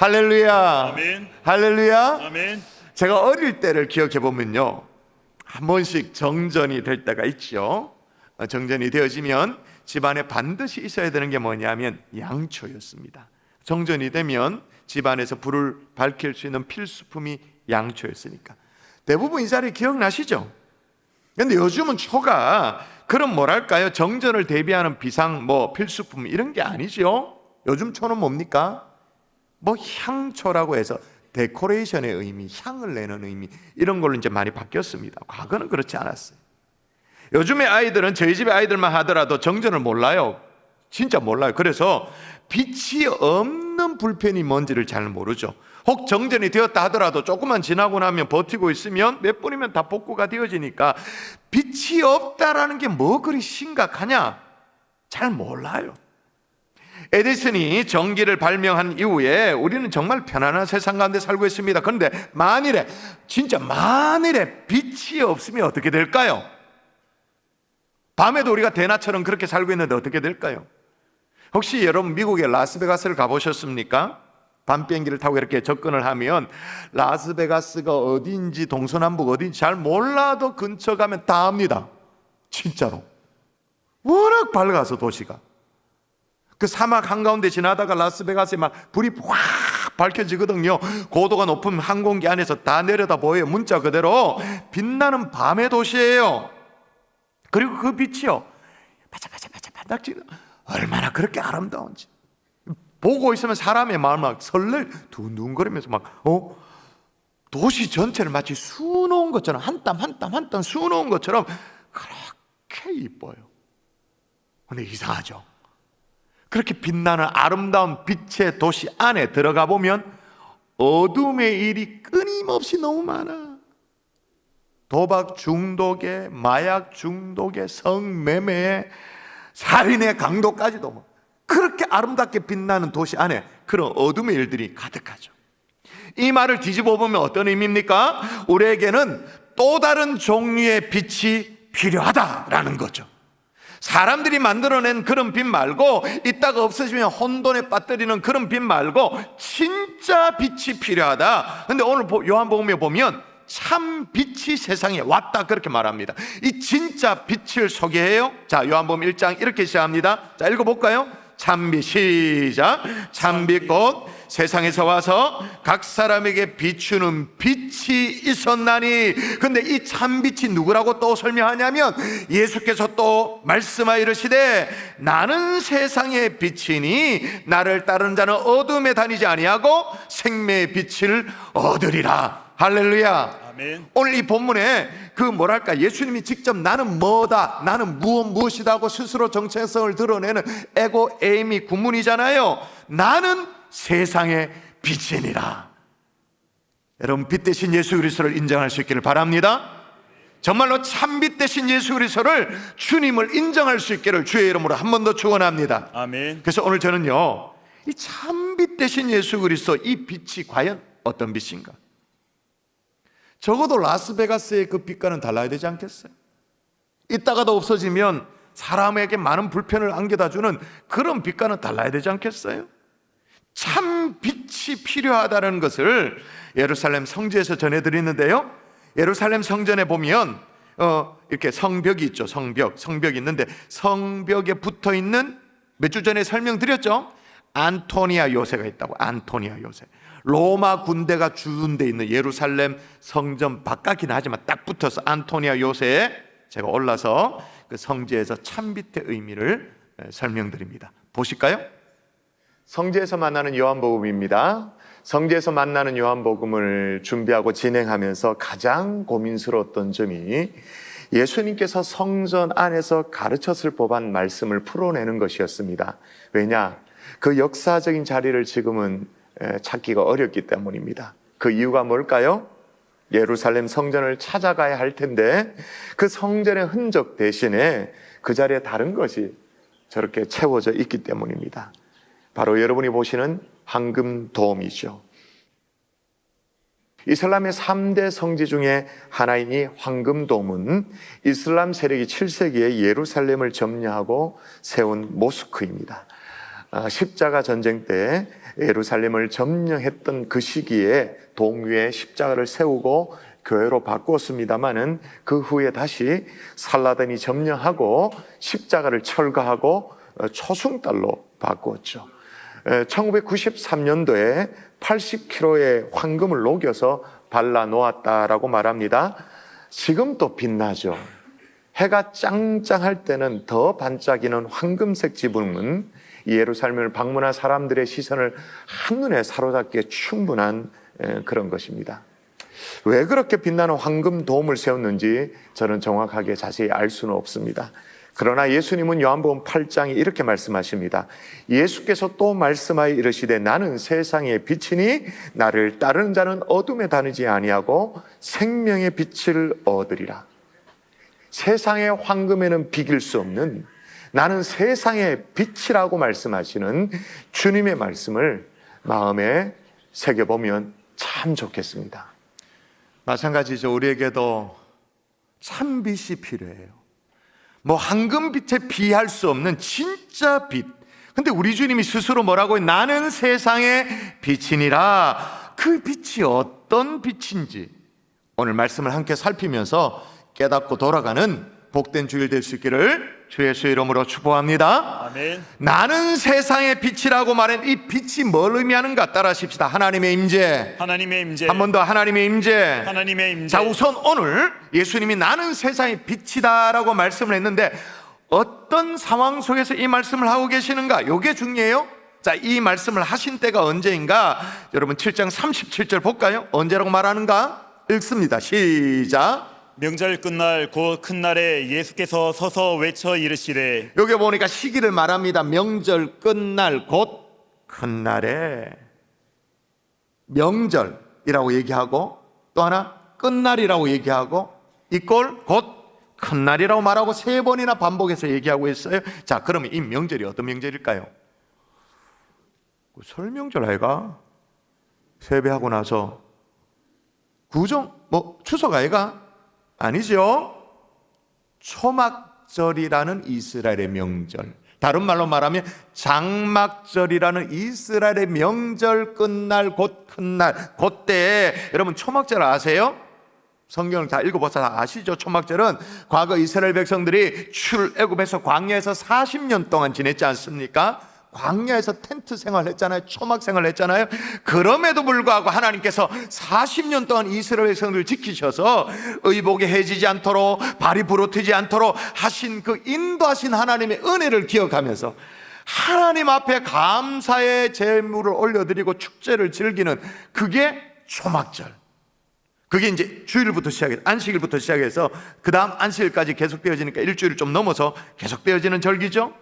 할렐루야. 아멘. 할렐루야. 아멘. 제가 어릴 때를 기억해 보면요. 한 번씩 정전이 될 때가 있죠. 어, 정전이 되어지면 집안에 반드시 있어야 되는 게 뭐냐면 양초였습니다. 정전이 되면 집안에서 불을 밝힐 수 있는 필수품이 양초였으니까. 대부분 이 자리 기억나시죠? 근데 요즘은 초가 그런 뭐랄까요? 정전을 대비하는 비상 뭐 필수품 이런 게 아니죠. 요즘 초는 뭡니까? 뭐 향초라고 해서 데코레이션의 의미, 향을 내는 의미 이런 걸로 이제 많이 바뀌었습니다. 과거는 그렇지 않았어요. 요즘의 아이들은 저희 집의 아이들만 하더라도 정전을 몰라요. 진짜 몰라요. 그래서 빛이 없는 불편이 뭔지를 잘 모르죠. 혹 정전이 되었다 하더라도 조금만 지나고 나면 버티고 있으면 몇 분이면 다 복구가 되어지니까 빛이 없다라는 게 뭐 그리 심각하냐? 잘 몰라요. 에디슨이 전기를 발명한 이후에 우리는 정말 편안한 세상 가운데 살고 있습니다. 그런데 만일에 진짜 만일에 빛이 없으면 어떻게 될까요? 밤에도 우리가 대낮처럼 그렇게 살고 있는데 어떻게 될까요? 혹시 여러분 미국의 라스베가스를 가보셨습니까? 밤 비행기를 타고 이렇게 접근을 하면 라스베가스가 어딘지 동서남북 어딘지 잘 몰라도 근처 가면 다 압니다. 진짜로. 워낙 밝아서 도시가. 그 사막 한가운데 지나다가 라스베가스에 막 불이 확 밝혀지거든요. 고도가 높은 항공기 안에서 다 내려다 보여요. 문자 그대로 빛나는 밤의 도시예요. 그리고 그 빛이요. 바짝바짝바짝 반짝지는 얼마나 그렇게 아름다운지. 보고 있으면 사람의 마음 막 설렐 두근두근거리면서 막 어? 도시 전체를 마치 수놓은 것처럼 한 땀 한 땀 한 땀 수놓은 것처럼 그렇게 이뻐요. 근데 이상하죠. 그렇게 빛나는 아름다운 빛의 도시 안에 들어가 보면 어둠의 일이 끊임없이 너무 많아. 도박 중독에 마약 중독에 성매매에 살인의 강도까지도 뭐 그렇게 아름답게 빛나는 도시 안에 그런 어둠의 일들이 가득하죠. 이 말을 뒤집어 보면 어떤 의미입니까? 우리에게는 또 다른 종류의 빛이 필요하다라는 거죠. 사람들이 만들어낸 그런 빛 말고 이따가 없어지면 혼돈에 빠뜨리는 그런 빛 말고 진짜 빛이 필요하다. 근데 오늘 요한복음에 보면 참 빛이 세상에 왔다 그렇게 말합니다. 이 진짜 빛을 소개해요. 자, 요한복음 1장 이렇게 시작합니다. 자, 읽어 볼까요? 참빛 시작. 참빛 곧 세상에서 와서 각 사람에게 비추는 빛이 있었나니. 근데 이 참빛이 누구라고 또 설명하냐면 예수께서 또 말씀하여 이르시되 나는 세상의 빛이니 나를 따르는 자는 어둠에 다니지 아니하고 생명의 빛을 얻으리라. 할렐루야. 오늘 이 본문에 그 뭐랄까 예수님이 직접 나는 뭐다 나는 무엇 무엇이다 하고 스스로 정체성을 드러내는 에고 에임이 구문이잖아요 나는 세상의 빛이니라 여러분 빛 대신 예수 그리스도를 인정할 수 있기를 바랍니다 정말로 참빛 대신 예수 그리스도를 주님을 인정할 수 있기를 주의 이름으로 한 번 더 축원합니다 아멘. 그래서 오늘 저는요 이 참빛 대신 예수 그리스도 이 빛이 과연 어떤 빛인가 적어도 라스베가스의 그 빛과는 달라야 되지 않겠어요? 이따가도 없어지면 사람에게 많은 불편을 안겨다 주는 그런 빛과는 달라야 되지 않겠어요? 참 빛이 필요하다는 것을 예루살렘 성지에서 전해드리는데요. 예루살렘 성전에 보면 어, 이렇게 성벽이 있죠. 성벽, 성벽이 있는데 성벽에 붙어 있는 몇 주 전에 설명드렸죠. 안토니아 요새가 있다고. 안토니아 요새. 로마 군대가 주둔돼 있는 예루살렘 성전 바깥이긴 하지만 딱 붙어서 안토니아 요새에 제가 올라서 그 성지에서 참빛의 의미를 설명드립니다. 보실까요? 성지에서 만나는 요한복음입니다. 성지에서 만나는 요한복음을 준비하고 진행하면서 가장 고민스러웠던 점이 예수님께서 성전 안에서 가르쳤을 법한 말씀을 풀어내는 것이었습니다. 왜냐? 그 역사적인 자리를 지금은 찾기가 어렵기 때문입니다. 그 이유가 뭘까요? 예루살렘 성전을 찾아가야 할 텐데 그 성전의 흔적 대신에 그 자리에 다른 것이 저렇게 채워져 있기 때문입니다. 바로 여러분이 보시는 황금돔이죠. 이슬람의 3대 성지 중에 하나인 이 황금돔은 이슬람 세력이 7세기에 예루살렘을 점령하고 세운 모스크입니다. 아, 십자가 전쟁 때 예루살렘을 점령했던 그 시기에 동위에 십자가를 세우고 교회로 바꾸었습니다마는 그 후에 다시 살라딘이 점령하고 십자가를 철거하고 어, 초승달로 바꾸었죠. 1993년도에 80kg의 황금을 녹여서 발라 놓았다라고 말합니다. 지금도 빛나죠. 해가 짱짱할 때는 더 반짝이는 황금색 지붕은 이 예루살렘을 방문한 사람들의 시선을 한눈에 사로잡기에 충분한 에, 그런 것입니다. 왜 그렇게 빛나는 황금 도움을 세웠는지 저는 정확하게 자세히 알 수는 없습니다. 그러나 예수님은 요한복음 8장에 이렇게 말씀하십니다. 예수께서 또 말씀하여 이르시되 나는 세상의 빛이니 나를 따르는 자는 어둠에 다니지 아니하고 생명의 빛을 얻으리라. 세상의 황금에는 비길 수 없는 나는 세상의 빛이라고 말씀하시는 주님의 말씀을 마음에 새겨보면 참 좋겠습니다. 마찬가지죠. 우리에게도 참 빛이 필요해요. 뭐 황금빛에 비할 수 없는 진짜 빛. 근데 우리 주님이 스스로 뭐라고 해요? 나는 세상의 빛이니라. 그 빛이 어떤 빛인지 오늘 말씀을 함께 살피면서 깨닫고 돌아가는 복된 주일 될 수 있기를 주 예수의 이름으로 축복합니다. 아멘. 나는 세상의 빛이라고 말한 이 빛이 뭘 의미하는가 따라하십시다. 하나님의 임재. 하나님의 임재. 한 번 더 하나님의 임재. 하나님의 임재. 자, 우선 오늘 예수님이 나는 세상의 빛이다라고 말씀을 했는데 어떤 상황 속에서 이 말씀을 하고 계시는가? 요게 중요해요. 자, 이 말씀을 하신 때가 언제인가? 여러분 7장 37절 볼까요? 언제라고 말하는가? 읽습니다. 시작. 명절 끝날 곧 큰 날에 예수께서 서서 외쳐 이르시되 여기 보니까 시기를 말합니다. 명절 끝날 곧 큰 날에 명절이라고 얘기하고 또 하나 끝날이라고 얘기하고 이꼴 곧 큰 날이라고 말하고 세 번이나 반복해서 얘기하고 있어요. 자, 그러면 이 명절이 어떤 명절일까요? 그 설명절 아이가 세배하고 나서 구정 뭐 추석 아이가 아니죠. 초막절이라는 이스라엘의 명절. 다른 말로 말하면 장막절이라는 이스라엘의 명절 끝날 곧 큰 날 그때 여러분 초막절 아세요? 성경을 다 읽어보셔서 다 아시죠? 초막절은 과거 이스라엘 백성들이 출애굽에서 광야에서 40년 동안 지냈지 않습니까? 광야에서 텐트 생활했잖아요. 초막 생활했잖아요. 그럼에도 불구하고 하나님께서 40년 동안 이스라엘 백성들을 지키셔서 의복이 해지지 않도록 발이 부러뜨지 않도록 하신 그 인도하신 하나님의 은혜를 기억하면서 하나님 앞에 감사의 제물을 올려드리고 축제를 즐기는 그게 초막절. 그게 이제 주일부터 시작해서 안식일부터 시작해서 그 다음 안식일까지 계속되어지니까 일주일 좀 넘어서 계속되어지는 절기죠.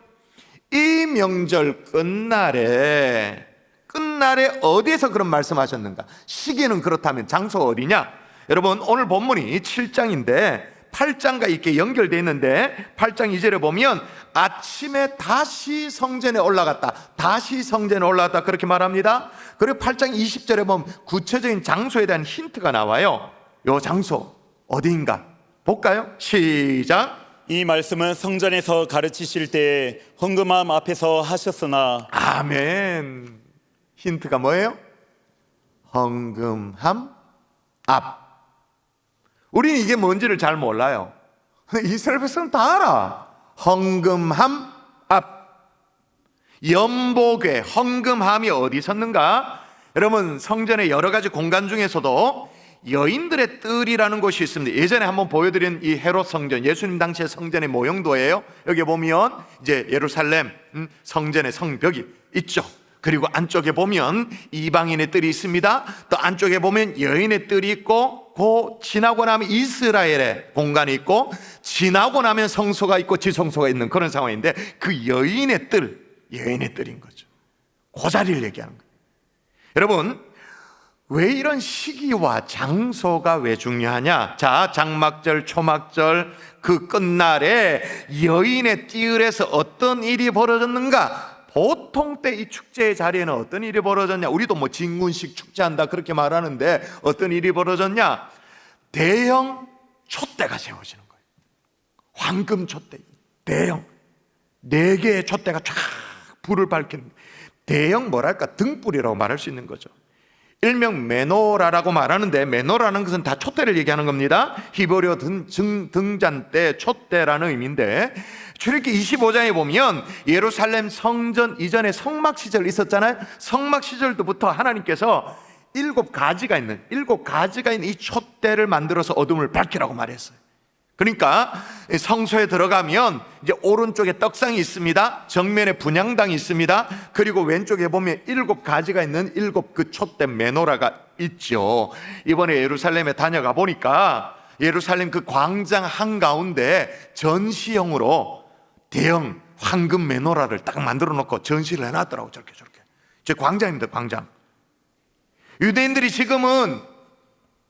이 명절 끝날에 끝날에 어디에서 그런 말씀하셨는가? 시기는 그렇다면 장소 어디냐? 여러분 오늘 본문이 7장인데 8장과 이렇게 연결되어 있는데 8장 2절에 보면 아침에 다시 성전에 올라갔다. 다시 성전에 올라갔다. 그렇게 말합니다. 그리고 8장 20절에 보면 구체적인 장소에 대한 힌트가 나와요. 요 장소 어디인가? 볼까요? 시작. 이 말씀은 성전에서 가르치실 때 헌금함 앞에서 하셨으나 아멘. 힌트가 뭐예요? 헌금함 앞. 우리는 이게 뭔지를 잘 몰라요. 이스라엘 백성은 다 알아. 헌금함 앞. 연복에 헌금함이 어디 섰는가? 여러분 성전의 여러 가지 공간 중에서도 여인들의 뜰이라는 곳이 있습니다. 예전에 한번 보여드린 이 헤롯 성전, 예수님 당시의 성전의 모형도예요. 여기 보면 이제 예루살렘 음, 성전의 성벽이 있죠. 그리고 안쪽에 보면 이방인의 뜰이 있습니다. 또 안쪽에 보면 여인의 뜰이 있고, 그 지나고 나면 이스라엘의 공간이 있고, 지나고 나면 성소가 있고 지성소가 있는 그런 상황인데 그 여인의 뜰, 여인의 뜰인 거죠. 그 자리를 얘기하는 거예요. 여러분, 왜 이런 시기와 장소가 왜 중요하냐? 자, 장막절, 초막절 그 끝날에 여인의 띠을에서 어떤 일이 벌어졌는가? 보통 때 이 축제의 자리에는 어떤 일이 벌어졌냐? 우리도 뭐 진군식 축제한다 그렇게 말하는데 어떤 일이 벌어졌냐? 대형 촛대가 세워지는 거예요. 황금 촛대, 대형 네 개의 촛대가 쫙 불을 밝히는 대형 뭐랄까 등불이라고 말할 수 있는 거죠. 일명 메노라라고 말하는데 메노라는 것은 다 촛대를 얘기하는 겁니다. 히브리어 등잔 때 촛대라는 의미인데 출애굽기 25장에 보면 예루살렘 성전 이전에 성막 시절 있었잖아요. 성막 시절부터 하나님께서 일곱 가지가 있는 일곱 가지가 있는 이 촛대를 만들어서 어둠을 밝히라고 말했어요. 그러니까 성소에 들어가면 이제 오른쪽에 떡상이 있습니다. 정면에 분향당이 있습니다. 그리고 왼쪽에 보면 일곱 가지가 있는 일곱 그 촛대 메노라가 있죠. 이번에 예루살렘에 다녀가 보니까 예루살렘 그 광장 한가운데 전시형으로 대형 황금 메노라를 딱 만들어 놓고 전시를 해놨더라고 저렇게 저렇게. 제 광장입니다, 광장. 유대인들이 지금은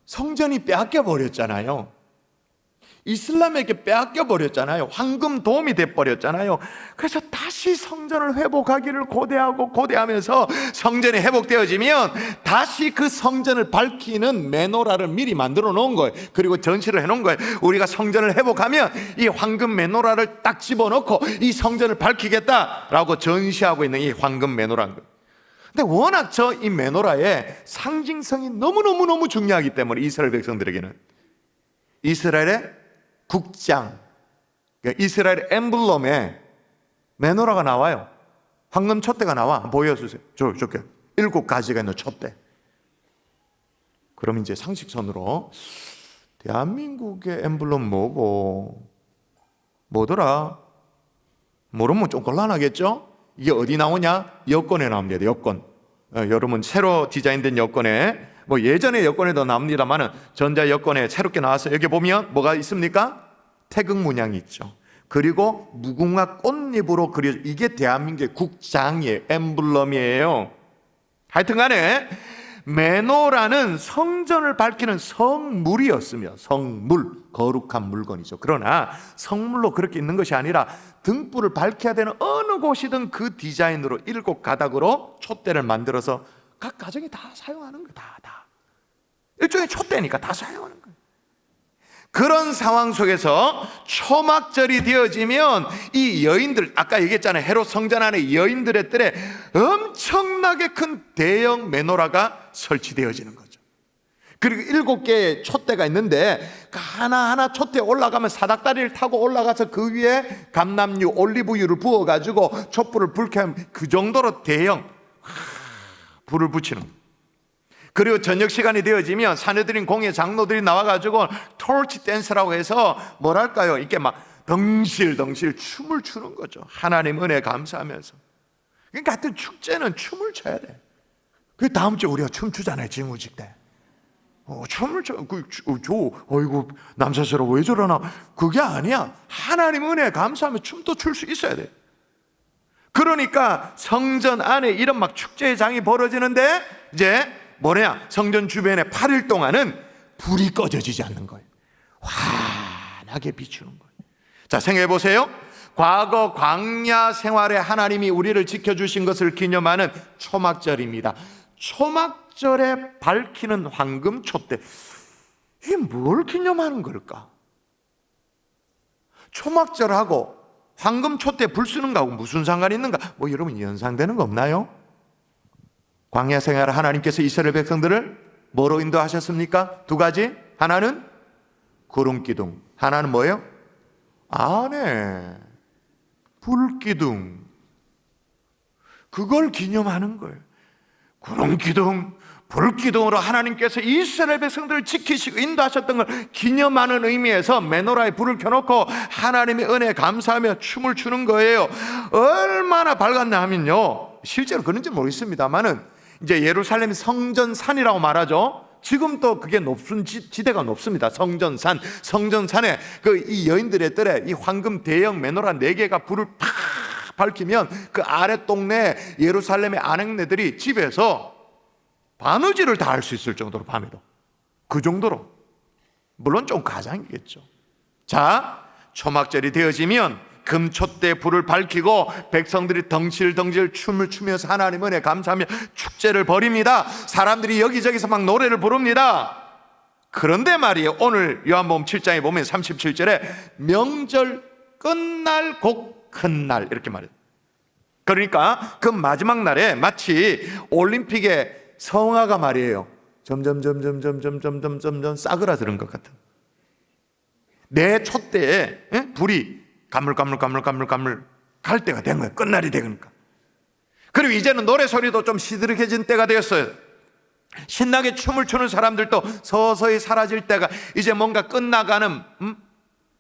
성전이 빼앗겨 버렸잖아요. 이슬람에게 빼앗겨 버렸잖아요. 황금 도움이 돼 버렸잖아요. 그래서 다시 성전을 회복하기를 고대하고 고대하면서 성전이 회복되어지면 다시 그 성전을 밝히는 메노라를 미리 만들어 놓은 거예요. 그리고 전시를 해 놓은 거예요. 우리가 성전을 회복하면 이 황금 메노라를 딱 집어넣고 이 성전을 밝히겠다라고 전시하고 있는 이 황금 메노라인 거예요. 근데 워낙 저 이 메노라의 상징성이 너무너무너무 중요하기 때문에 이스라엘 백성들에게는 이스라엘의 국장, 그러니까 이스라엘 엠블럼에 메노라가 나와요. 황금 촛대가 나와. 보여주세요. 저, 저게 일곱 가지가 있는 촛대. 그럼 이제 상식선으로 대한민국의 엠블럼 뭐고 뭐더라? 모르면 좀 곤란하겠죠? 이게 어디 나오냐? 여권에 나옵니다. 여권. 어, 여러분 새로 디자인된 여권에 뭐 예전에 여권에도 나옵니다만은 전자 여권에 새롭게 나와서 여기 보면 뭐가 있습니까? 태극 문양이 있죠. 그리고 무궁화 꽃잎으로 그려 이게 대한민국의 국장이에요. 엠블럼이에요. 하여튼 간에 메노라는 성전을 밝히는 성물이었으며 성물 거룩한 물건이죠. 그러나 성물로 그렇게 있는 것이 아니라 등불을 밝혀야 되는 어느 곳이든 그 디자인으로 일곱 가닥으로 촛대를 만들어서 각 가정이 다 사용하는 거다. 다. 일종의 촛대니까 다 사용하는 거예요. 그런 상황 속에서 초막절이 되어지면 이 여인들 아까 얘기했잖아요 헤롯 성전 안에 여인들의 뜰에 엄청나게 큰 대형 메노라가 설치되어지는 거죠. 그리고 일곱 개의 촛대가 있는데 그 하나하나 촛대 올라가면 사닥다리를 타고 올라가서 그 위에 감남유, 올리브유를 부어 가지고 촛불을 불게 하면 그 정도로 대형 하, 불을 붙이는. 그리고 저녁 시간이 되어지면 사내들인 공예 장로들이 나와가지고 토치 댄스라고 해서 뭐랄까요 이렇게 막 덩실덩실 춤을 추는 거죠 하나님 은혜 감사하면서 그러니까 하여튼 축제는 춤을 춰야 돼. 그 다음 주에 우리가 춤 추잖아요 징후직 때. 어, 춤을 춰, 그, 어, 저, 어이구, 남사스러워, 왜 저러나. 그게 아니야. 하나님 은혜 감사하면 춤도 출 수 있어야 돼. 그러니까 성전 안에 이런 막 축제의 장이 벌어지는데, 이제 뭐냐? 성전 주변에 8일 동안은 불이 꺼져지지 않는 거예요. 환하게 비추는 거예요. 자, 생각해 보세요. 과거 광야 생활에 하나님이 우리를 지켜주신 것을 기념하는 초막절입니다. 초막절에 밝히는 황금 촛대. 이게 뭘 기념하는 걸까? 초막절하고 황금 촛대 불 쓰는 거하고 무슨 상관이 있는가? 뭐 여러분 연상되는 거 없나요? 광야 생활 하나님께서 이스라엘 백성들을 뭐로 인도하셨습니까? 두 가지. 하나는 구름 기둥. 하나는 뭐예요? 안에 불 기둥. 그걸 기념하는 거예요. 구름 기둥, 불 기둥으로 하나님께서 이스라엘 백성들을 지키시고 인도하셨던 걸 기념하는 의미에서 메노라에 불을 켜놓고 하나님의 은혜 감사하며 춤을 추는 거예요. 얼마나 밝았나 하면요. 실제로 그런지 모르겠습니다만은 이제 예루살렘 성전산이라고 말하죠. 지금 또 그게 높은 지- 지대가 높습니다. 성전산, 성전산에 그 이 여인들의 뜰에 이 황금 대형 메노라 네 개가 불을 팍 밝히면 그 아래 동네 예루살렘의 아낙네들이 집에서 바느질을 다 할 수 있을 정도로 밤에도 그 정도로 물론 좀 가장이겠죠. 자, 초막절이 되어지면 금촛대 불을 밝히고 백성들이 덩실덩실 춤을 추면서 하나님 은혜 감사하며 축제를 벌입니다. 사람들이 여기저기서 막 노래를 부릅니다. 그런데 말이에요. 오늘 요한복음 7장에 보면 37절에 명절 끝날 곧큰날 이렇게 말해요. 그러니까 그 마지막 날에 마치 올림픽의 성화가 말이에요. 점점 점점 점점 점점 점점 싸그라드는 것 같은. 내 촛대에 예? 불이 가물가물 가물 가물 가물 갈 때가 된 거예요. 끝날이 되니까. 그리고 이제는 노래 소리도 좀 시들해진 때가 되었어요. 신나게 춤을 추는 사람들도 서서히 사라질 때가 이제 뭔가 끝나가는 음?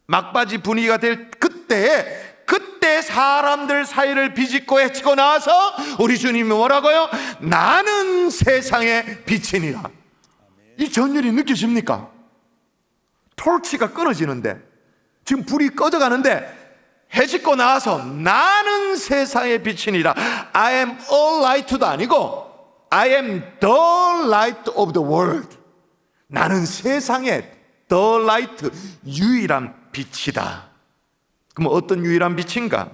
막바지 분위기가 될 그때에 그때 사람들 사이를 비집고 헤치고 나서 우리 주님이 뭐라고요? 나는 세상의 빛이니라. 이 전율이 느껴집니까? 톨치가 끊어지는데 지금 불이 꺼져가는데 해짓고 나서 나는 세상의 빛이니라. I am all light도 아니고 I am the light of the world. 나는 세상의 the light 유일한 빛이다. 그럼 어떤 유일한 빛인가?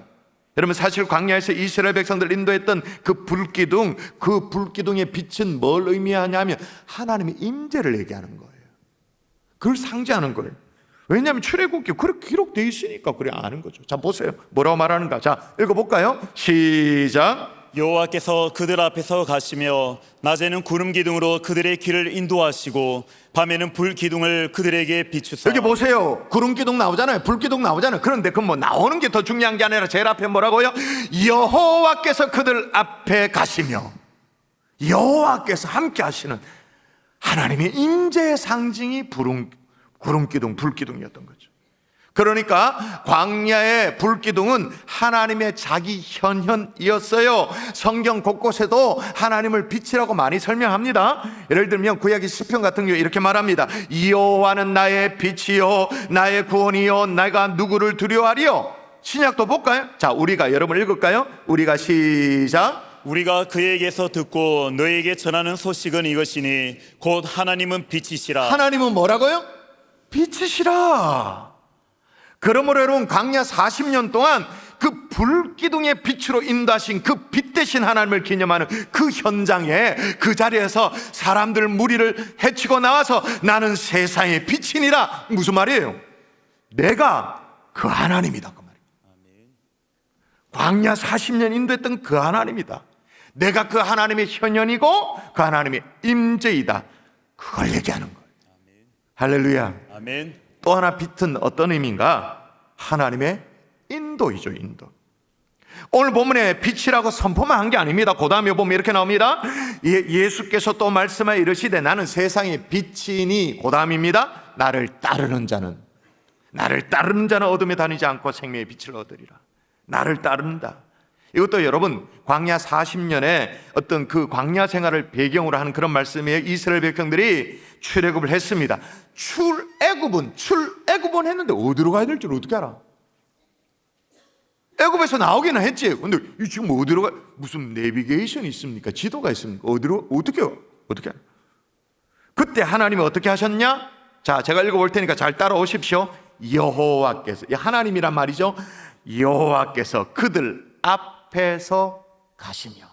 여러분 사실 광야에서 이스라엘 백성들 인도했던 그 불기둥, 그 불기둥의 빛은 뭘 의미하냐면 하나님의 임재를 얘기하는 거예요. 그걸 상징하는 거예요. 왜냐하면 출애굽기 그렇게 기록되어 있으니까 그래 아는 거죠. 자 보세요. 뭐라고 말하는가? 자 읽어볼까요? 시작. 여호와께서 그들 앞에서 가시며 낮에는 구름 기둥으로 그들의 길을 인도하시고 밤에는 불 기둥을 그들에게 비추사 여기 보세요. 구름 기둥 나오잖아요. 불 기둥 나오잖아요. 그런데 그 뭐 나오는 게 더 중요한 게 아니라 제일 앞에 뭐라고요? 여호와께서 그들 앞에 가시며 여호와께서 함께 하시는 하나님의 임재의 상징이 구름 기둥, 불 기둥이었던 거죠. 그러니까 광야의 불기둥은 하나님의 자기 현현이었어요. 성경 곳곳에도 하나님을 빛이라고 많이 설명합니다. 예를 들면 구약의 시편 같은 경우 이렇게 말합니다. 여호와는 나의 빛이요 나의 구원이요 내가 누구를 두려워하리요. 신약도 볼까요? 자, 우리가 여러분 읽을까요? 우리가 시작. 우리가 그에게서 듣고 너에게 전하는 소식은 이것이니 곧 하나님은 빛이시라 하나님은 뭐라고요? 빛이시라. 그러므로 여러분 광야 40년 동안 그 불기둥의 빛으로 인도하신 그 빛 대신 하나님을 기념하는 그 현장에 그 자리에서 사람들 무리를 해치고 나와서 나는 세상의 빛이니라 무슨 말이에요? 내가 그 하나님이다 그 말이에요. 광야 40년 인도했던 그 하나님이다. 내가 그 하나님의 현현이고 그 하나님의 임재이다. 그걸 얘기하는 거예요. 할렐루야. 아멘 또 하나 빛은 어떤 의미인가? 하나님의 인도이죠, 인도. 오늘 본문에 빛이라고 선포만 한 게 아닙니다. 그 다음에 보면 이렇게 나옵니다. 예, 예수께서 또 말씀하여 이르시되 나는 세상의 빛이니 그 다음입니다. 나를 따르는 자는 나를 따르는 자는 어둠에 다니지 않고 생명의 빛을 얻으리라. 나를 따른다. 이것도 여러분 광야 40년에 어떤 그 광야 생활을 배경으로 하는 그런 말씀이에요. 이스라엘 백성들이 출애굽을 했습니다. 출애굽은 출애굽은 했는데 어디로 가야 될줄 어떻게 알아? 애굽에서 나오기는 했지. 근데 이 지금 어디로 가? 무슨 내비게이션이 있습니까? 지도가 있습니까? 어디로 어떻게 어떻게 알아? 그때 하나님이 어떻게 하셨냐? 자, 제가 읽어볼 테니까 잘 따라오십시오. 여호와께서 이 하나님이란 말이죠. 여호와께서 그들 앞 에서 가시며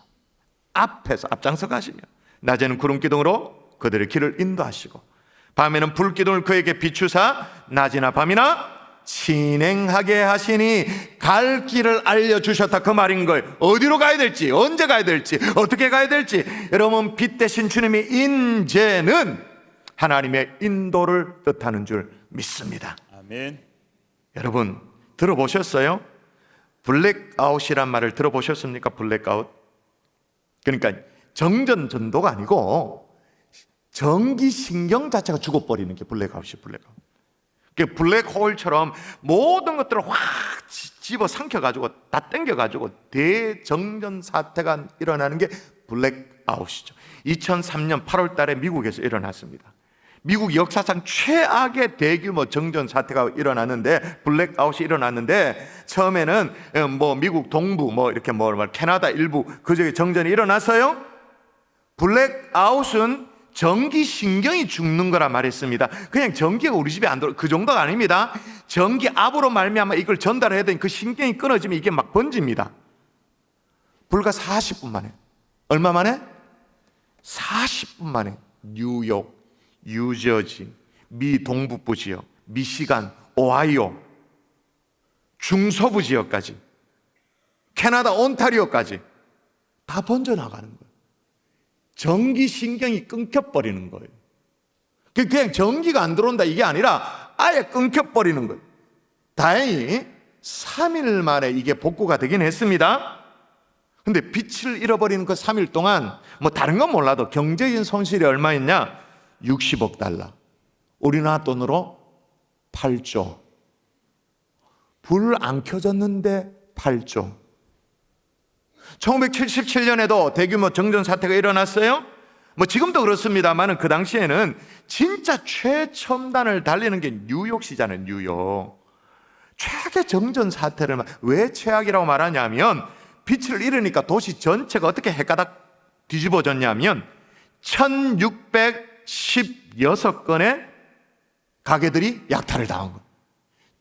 앞에서 앞장서 가시며 낮에는 구름 기둥으로 그들의 길을 인도하시고 밤에는 불 기둥을 그에게 비추사 낮이나 밤이나 진행하게 하시니 갈 길을 알려 주셨다 그 말인 거예요. 어디로 가야 될지, 언제 가야 될지, 어떻게 가야 될지. 여러분 빛 대신 주님의 인재는 하나님의 인도를 뜻하는 줄 믿습니다. 아멘 여러분 들어보셨어요? 블랙아웃이란 말을 들어보셨습니까? 블랙아웃. 그러니까 정전 전도가 아니고 전기 신경 자체가 죽어버리는 게 블랙아웃이 블랙아웃. 그 블랙홀처럼 모든 것들을 확 지- 집어 삼켜가지고 다 땡겨가지고 대정전 사태가 일어나는 게 블랙아웃이죠. 2003년 8월 달에 미국에서 일어났습니다. 미국 역사상 최악의 대규모 정전 사태가 일어났는데 블랙아웃이 일어났는데 처음에는 어, 뭐 미국 동부 뭐 이렇게 뭐 캐나다 일부 그저에 정전이 일어났어요. 블랙아웃은 전기 신경이 죽는 거라 말했습니다. 그냥 전기가 우리 집에 안 들어 그 정도가 아닙니다. 전기 압으로 말미암아 이걸 전달해야 되니 그 신경이 끊어지면 이게 막 번집니다. 불과 40분 만에 얼마 만에? 40분 만에 뉴욕, 뉴저지, 미 동북부 지역, 미시간, 오하이오, 중서부 지역까지 캐나다 온타리오까지 다 번져나가는 거예요. 전기 신경이 끊겨버리는 거예요. 그 그냥 전기가 안 들어온다 이게 아니라 아예 끊겨버리는 거예요. 다행히 3일 만에 이게 복구가 되긴 했습니다. 근데 빛을 잃어버리는 그 3일 동안 뭐 다른 건 몰라도 경제적인 손실이 얼마였냐? 60억 달러. 우리나라 돈으로 8조. 불 안 켜졌는데 8조. 1977년에도 대규모 정전 사태가 일어났어요. 뭐 지금도 그렇습니다만은 그 당시에는 진짜 최첨단을 달리는 게 뉴욕시잖아요, 뉴욕. 최악의 정전 사태를 마- 왜 최악이라고 말하냐면 빛을 잃으니까 도시 전체가 어떻게 해가닥 뒤집어졌냐면 1616건의 가게들이 약탈을 당한 거예요.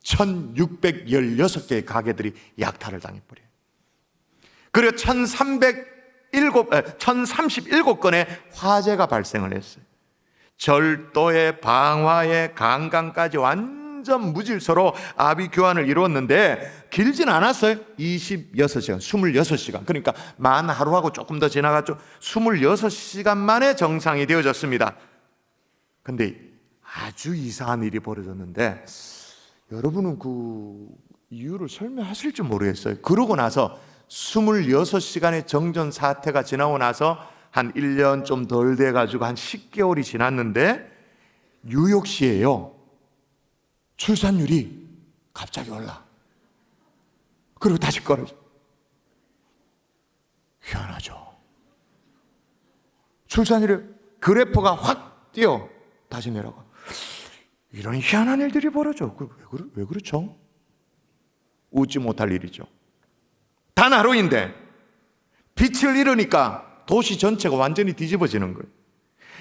1616개의 가게들이 약탈을 당해버려요. 그리고 1307, 1037건의 화재가 발생을 했어요. 절도에 방화에 강간까지 완전 무질서로 아비 교환을 이루었는데 길진 않았어요. 26시간, 26시간. 그러니까 만 하루하고 조금 더 지나갔죠. 26시간 만에 정상이 되어졌습니다. 근데 아주 이상한 일이 벌어졌는데 여러분은 그 이유를 설명하실지 모르겠어요. 그러고 나서 26시간의 정전 사태가 지나고 나서 한 1년 좀 덜 돼 가지고 한 10개월이 지났는데 뉴욕시에요. 출산율이 갑자기 올라. 그리고 다시 떨어져. 희한하죠. 출산율이 그래프가 확 뛰어 다시 내려가. 이런 희한한 일들이 벌어져. 그 왜, 그러, 왜 그렇죠? 웃지 못할 일이죠. 단 하루인데 빛을 잃으니까 도시 전체가 완전히 뒤집어지는 거예요.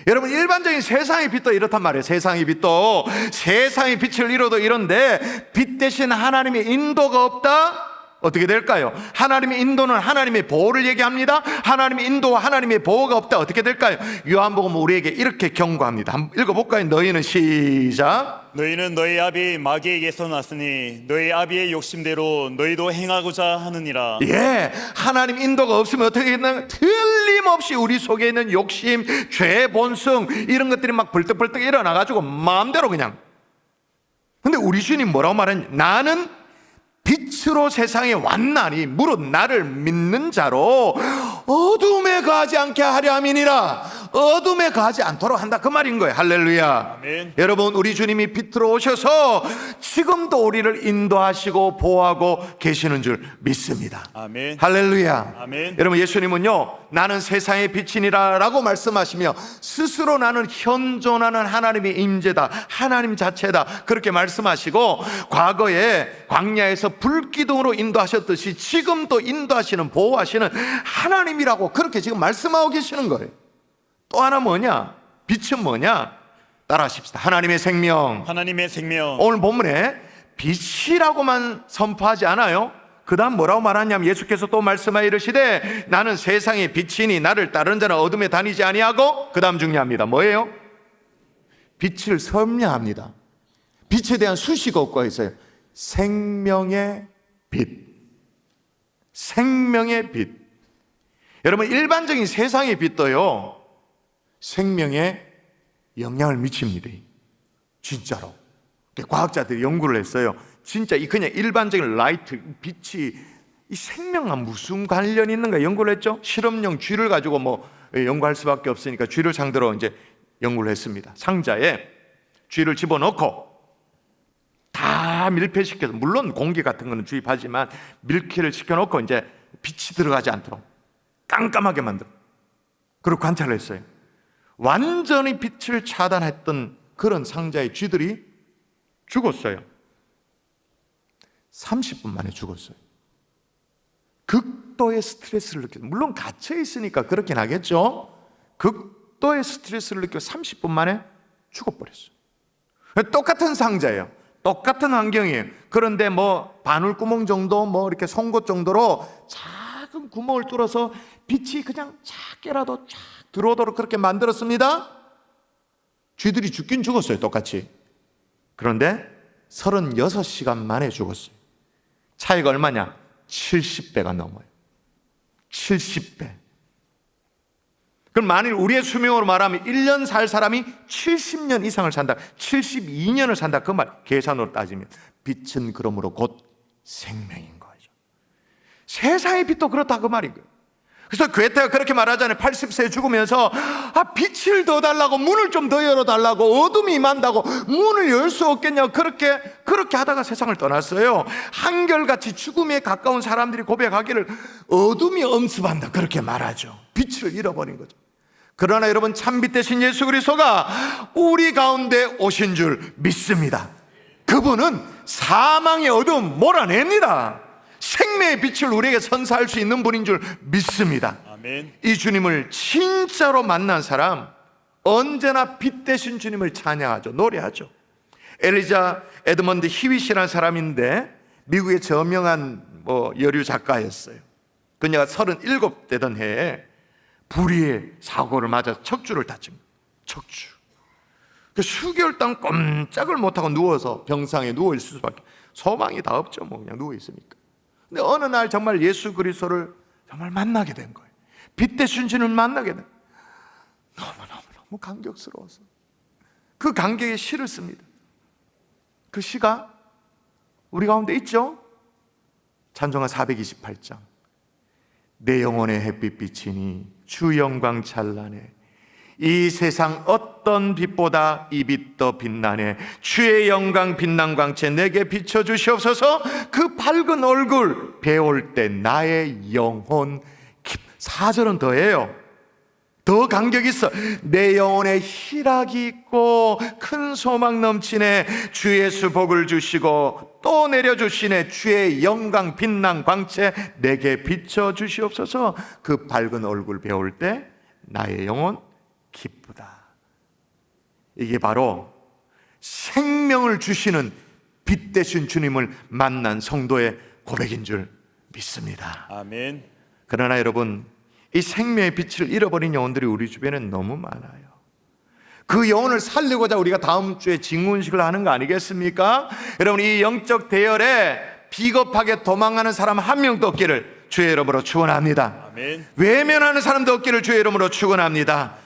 여러분 일반적인 세상의 빛도 이렇단 말이에요. 세상의 빛도 세상의 빛을 잃어도 이런데 빛 대신 하나님의 인도가 없다. 어떻게 될까요? 하나님의 인도는 하나님의 보호를 얘기합니다. 하나님의 인도와 하나님의 보호가 없다. 어떻게 될까요? 요한복음 우리에게 이렇게 경고합니다. 한번 읽어볼까요? 너희는 시작. 너희는 너희 아비 마귀에게서 났으니 너희 아비의 욕심대로 너희도 행하고자 하느니라. 예, 하나님 인도가 없으면 어떻게 했나? 틀림없이 우리 속에 있는 욕심, 죄, 본성 이런 것들이 막 벌떡벌떡 일어나가지고 마음대로 그냥. 근데 우리 주님 뭐라고 말하냐? 나는 빛으로 세상에 왔나니 무릇 나를 믿는 자로 어둠에 가지 않게 하려 함이니라. 어둠에 가지 않도록 한다 그 말인 거예요. 할렐루야. 아멘. 여러분 우리 주님이 빛으로 오셔서 지금도 우리를 인도하시고 보호하고 계시는 줄 믿습니다. 아멘. 할렐루야. 아멘. 여러분 예수님은요 나는 세상의 빛이니라라고 말씀하시며 스스로 나는 현존하는 하나님의 임재다 하나님 자체다 그렇게 말씀하시고 과거에 광야에서 불기둥으로 인도하셨듯이 지금도 인도하시는 보호하시는 하나님이라고 그렇게 지금 말씀하고 계시는 거예요. 또 하나 뭐냐? 빛은 뭐냐? 따라하십시다. 하나님의 생명. 하나님의 생명. 오늘 본문에 빛이라고만 선포하지 않아요. 그 다음 뭐라고 말하냐면 예수께서 또 말씀하여 이르시되 나는 세상의 빛이니 나를 따르는 자는 어둠에 다니지 아니하고 그 다음 중요합니다. 뭐예요? 빛을 섭리합니다. 빛에 대한 수식어가 있어요. 생명의 빛. 생명의 빛. 여러분 일반적인 세상의 빛도요. 생명에 영향을 미칩니다. 진짜로. 과학자들이 연구를 했어요. 진짜 이 그냥 일반적인 라이트 빛이 이 생명과 무슨 관련이 있는가 연구를 했죠. 실험용 쥐를 가지고 뭐 연구할 수밖에 없으니까 쥐를 상대로 이제 연구를 했습니다. 상자에 쥐를 집어넣고 다 밀폐시켜서 물론 공기 같은 거는 주입하지만 밀폐를 시켜놓고 이제 빛이 들어가지 않도록 깜깜하게 만들어. 그리고 관찰을 했어요. 완전히 빛을 차단했던 그런 상자의 쥐들이 죽었어요. 30분 만에 죽었어요. 극도의 스트레스를 느껴. 물론 갇혀 있으니까 그렇긴 하겠죠. 극도의 스트레스를 느껴 30분 만에 죽어버렸어요. 똑같은 상자예요. 똑같은 환경이에요. 그런데 뭐 바늘 구멍 정도, 뭐 이렇게 송곳 정도로 작은 구멍을 뚫어서 빛이 그냥 작게라도 쫙 들어오도록 그렇게 만들었습니다. 쥐들이 죽긴 죽었어요. 똑같이. 그런데 36시간 만에 죽었어요. 차이가 얼마냐? 70배가 넘어요. 70배. 그럼 만일 우리의 수명으로 말하면 1년 살 사람이 70년 이상을 산다. 72년을 산다. 그 말 계산으로 따지면 빛은 그러므로 곧 생명인 거죠. 세상의 빛도 그렇다 그 말인 거예요. 그래서 괴테가 그렇게 말하잖아요. 80세 죽으면서 아 빛을 더 달라고 문을 좀 더 열어 달라고 어둠이 임한다고 문을 열 수 없겠냐고 그렇게 그렇게 하다가 세상을 떠났어요. 한결같이 죽음에 가까운 사람들이 고백하기를 어둠이 엄습한다 그렇게 말하죠. 빛을 잃어버린 거죠. 그러나 여러분 참빛 대신 예수 그리스도가 우리 가운데 오신 줄 믿습니다. 그분은 사망의 어둠 몰아냅니다. 생명의 빛을 우리에게 선사할 수 있는 분인 줄 믿습니다. 아멘. 이 주님을 진짜로 만난 사람 언제나 빛 대신 주님을 찬양하죠. 노래하죠. 엘리자 에드먼드 히윗이라는 사람인데 미국의 저명한 뭐 여류 작가였어요. 그녀가 37 되던 해에 불의의 사고를 맞아 척추를 다친. 척추. 그 수개월 동안 꼼짝을 못하고 누워서 병상에 누워 있을 수밖에 소망이 다 없죠. 뭐 그냥 누워 있으니까. 근데 어느 날 정말 예수 그리스도를 정말 만나게 된 거예요. 빛 대신 주님을 만나게 된. 너무 너무 너무 감격스러워서 그 감격에 시를 씁니다. 그 시가 우리 가운데 있죠? 찬송가 428장. 내 영혼의 햇빛 비치니 주 영광 찬란해. 이 세상 어떤 빛보다 이 빛 더 빛나네. 주의 영광 빛난 광채 내게 비춰 주시옵소서. 그 밝은 얼굴 배울 때 나의 영혼 깊. 사절은 더해요. 더 감격 있어. 내 영혼에 희락이 있고 큰 소망 넘치네. 주 예수 복을 주시고 또 내려 주시네. 주의 영광 빛난 광채 내게 비춰 주시옵소서. 그 밝은 얼굴 배울 때 나의 영혼 기쁘다. 이게 바로 생명을 주시는 빛 대신 주님을 만난 성도의 고백인 줄 믿습니다. 아멘. 그러나 여러분, 이 생명의 빛을 잃어버린 영혼들이 우리 주변에 너무 많아요. 그 영혼을 살리고자 우리가 다음 주에 직문식을 하는 거 아니겠습니까? 여러분, 이 영적 대열에 비겁하게 도망가는 사람 한 명도 없기를 주의 이름으로 축원합니다. 아멘. 외면하는 사람도 없기를 주의 이름으로 축원합니다.